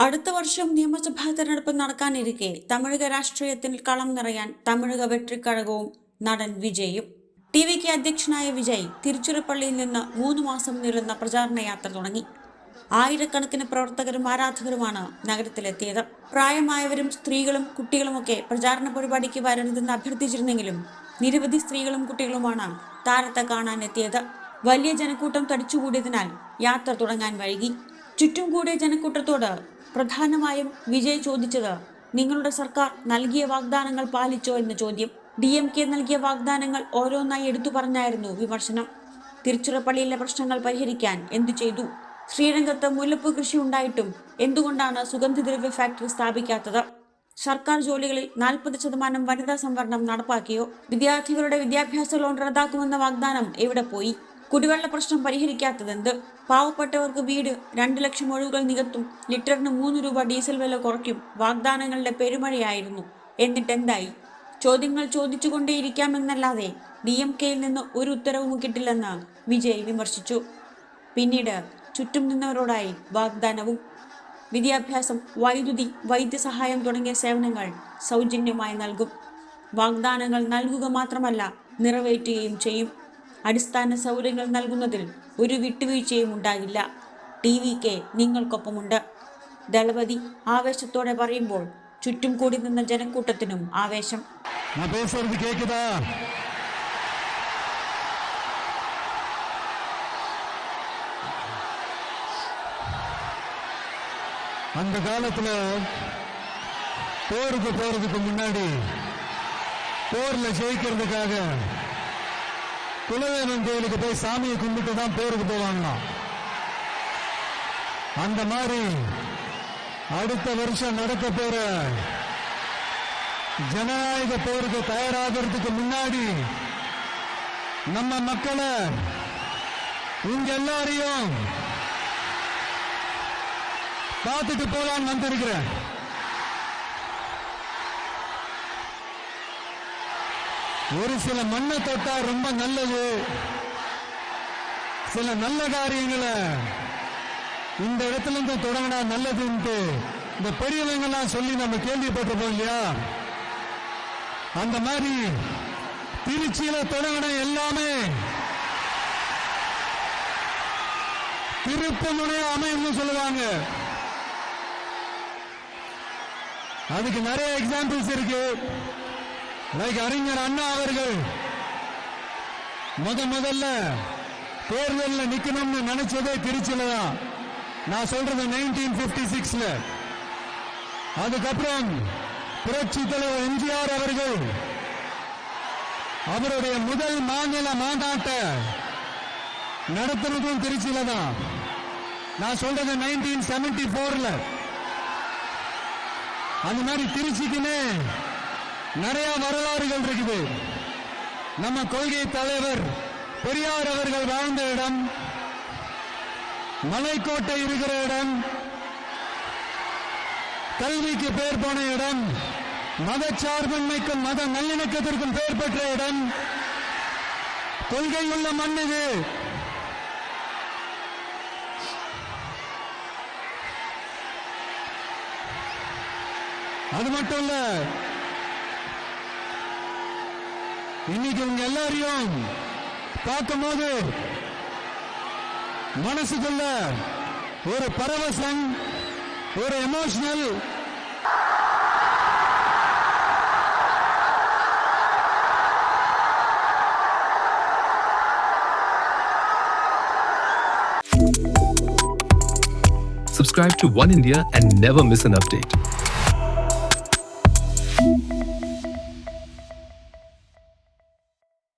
അടുത്ത വർഷം നിയമസഭാ തെരഞ്ഞെടുപ്പ് നടക്കാനിരിക്കെ തമിഴക രാഷ്ട്രീയത്തിൽ കളം നിറയാൻ തമിഴക വെട്രിക്കഴകവും നടൻ വിജയും. ടി വിക്ക് അധ്യക്ഷനായ വിജയ് തിരുച്ചിറപ്പള്ളിയിൽ നിന്ന് മൂന്ന് മാസം നീളുന്ന പ്രചാരണ യാത്ര തുടങ്ങി. ആയിരക്കണക്കിന് പ്രവർത്തകരും ആരാധകരുമാണ് നഗരത്തിലെത്തിയത്. പ്രായമായവരും സ്ത്രീകളും കുട്ടികളുമൊക്കെ പ്രചാരണ പരിപാടിക്ക് വരരുതെന്ന് അഭ്യർത്ഥിച്ചിരുന്നെങ്കിലും നിരവധി സ്ത്രീകളും കുട്ടികളുമാണ് താരത്തെ കാണാനെത്തിയത്. വലിയ ജനക്കൂട്ടം തടിച്ചുകൂടിയതിനാൽ യാത്ര തുടങ്ങാൻ വൈകി. ചുറ്റും കൂടിയ ജനക്കൂട്ടത്തോട് പ്രധാനമായും വിജയ് ചോദിച്ചത് നിങ്ങളുടെ സർക്കാർ നൽകിയ വാഗ്ദാനങ്ങൾ പാലിച്ചോ? എന്ന ചോദ്യം. ഡി എം കെ നൽകിയ വാഗ്ദാനങ്ങൾ ഓരോന്നായി എടുത്തു പറഞ്ഞായിരുന്നു വിമർശനം. തിരുച്ചിറപ്പള്ളിയിലെ പ്രശ്നങ്ങൾ പരിഹരിക്കാൻ എന്തു ചെയ്തു? ശ്രീരംഗത്ത് മുല്ലപ്പൂ കൃഷി ഉണ്ടായിട്ടും എന്തുകൊണ്ടാണ് സുഗന്ധദ്രവ്യ ഫാക്ടറി സ്ഥാപിക്കാത്തത്? സർക്കാർ ജോലികളിൽ നാൽപ്പത് ശതമാനം വനിതാ സംവരണം നടപ്പാക്കിയോ? വിദ്യാർത്ഥികളുടെ വിദ്യാഭ്യാസ ലോൺ റദ്ദാക്കുമെന്ന വാഗ്ദാനം എവിടെ പോയി? കുടിവെള്ള പ്രശ്നം പരിഹരിക്കാത്തതെന്ത്? പാവപ്പെട്ടവർക്ക് വീട് രണ്ടു ലക്ഷം ഒഴിവുകൾ നികത്തും ലിറ്ററിന് മൂന്ന് രൂപ ഡീസൽ വില കുറയ്ക്കും വാഗ്ദാനങ്ങളുടെ പെരുമഴയായിരുന്നു. എന്നിട്ടെന്തായി? ചോദ്യങ്ങൾ ചോദിച്ചുകൊണ്ടേയിരിക്കാമെന്നല്ലാതെ ഡി എം കെയിൽ നിന്ന് ഒരു ഉത്തരവും കിട്ടില്ലെന്ന് വിജയ് വിമർശിച്ചു. പിന്നീട് ചുറ്റും നിന്നവരോടായി വാഗ്ദാനവും വിദ്യാഭ്യാസം വൈദ്യുതി വൈദ്യസഹായം തുടങ്ങിയ സേവനങ്ങൾ സൗജന്യമായി നൽകും. വാഗ്ദാനങ്ങൾ നൽകുക മാത്രമല്ല നിറവേറ്റുകയും ചെയ്യും. അടിസ്ഥാന സൗകര്യങ്ങൾ നൽകുന്നതിൽ ഒരു വിട്ടുവീഴ്ചയും ഉണ്ടാകില്ല ടി വി കെ നിങ്ങൾക്കൊപ്പമുണ്ട് ദളപതി ആവേശത്തോടെ പറയുമ്പോൾ ചുറ്റും കൂടി നിന്ന ജനക്കൂട്ടത്തിനും ആവേശം நான் பேசுறது கேக்குதா அந்த காலத்துல போருக்கு போறதுக்கு முன்னாடி போர்ல ஜெயிக்கிறதுக்காக குலதெய்வம் கோயிலுக்கு போய் சாமியை கும்பிட்டு தான் போருக்கு போவாங்களாம் அந்த மாதிரி அடுத்த வருஷம் நடக்க போற ஜனநாயக போருக்கு தயாராகிறதுக்கு முன்னாடி நம்ம மக்களை இங்க எல்லாரையும் பார்த்துட்டு போலான்னு வந்திருக்கிறேன். ஒரு சில மண்ணை தொட்டா ரொம்ப நல்லது. சில நல்ல காரியங்களை இந்த இடத்துல இருந்து தொடங்கினா நல்லதுன்ட்டு இந்த பெரியவங்க எல்லாம் சொல்லி நம்ம கேள்விப்பட்டிருப்போம் இல்லையா? அந்த மாதிரி திருச்சியில தொடங்கின எல்லாமே திருப்பு முனைய அமையும்னு சொல்லுவாங்க. அதுக்கு நிறைய எக்ஸாம்பிள்ஸ் இருக்கு. அறிஞர் அண்ணா அவர்கள். முத முதல்ல தேர்தலில் நிக்கணும்னு நினைச்சதே திருச்சியில தான். நான் சொல்றது நைன்டீன் பிப்டி சிக்ஸ்ல அதுக்கப்புறம் புரட்சி தலைவர் எம்ஜிஆர் அவர்கள் அவருடைய முதல் மாநில மாநாட்டை நடத்துறதும் திருச்சியில தான். நான் சொல்றது நைன்டீன் செவன்டி போர்ல அந்த மாதிரி திருச்சிக்குன்னு நிறைய வரலாறுகள் இருக்குது. நம்ம கொள்கை தலைவர் பெரியார் அவர்கள் வாழ்ந்த இடம் மலைக்கோட்டை இருக்கிற இடம் கல்விக்கு பேர் போன இடம் மதச்சார்பன்மைக்கும் மத நல்லிணக்கத்திற்கும் பெயர் பெற்ற இடம். கொள்கை உள்ள மண் இது. அது மட்டும் இல்ல இன்னைக்கு உங்க எல்லாரையும் பார்க்கும் போது மனசுக்குள்ள ஒரு பரவசம் ஒரு emotional Subscribe to One India and never miss an update.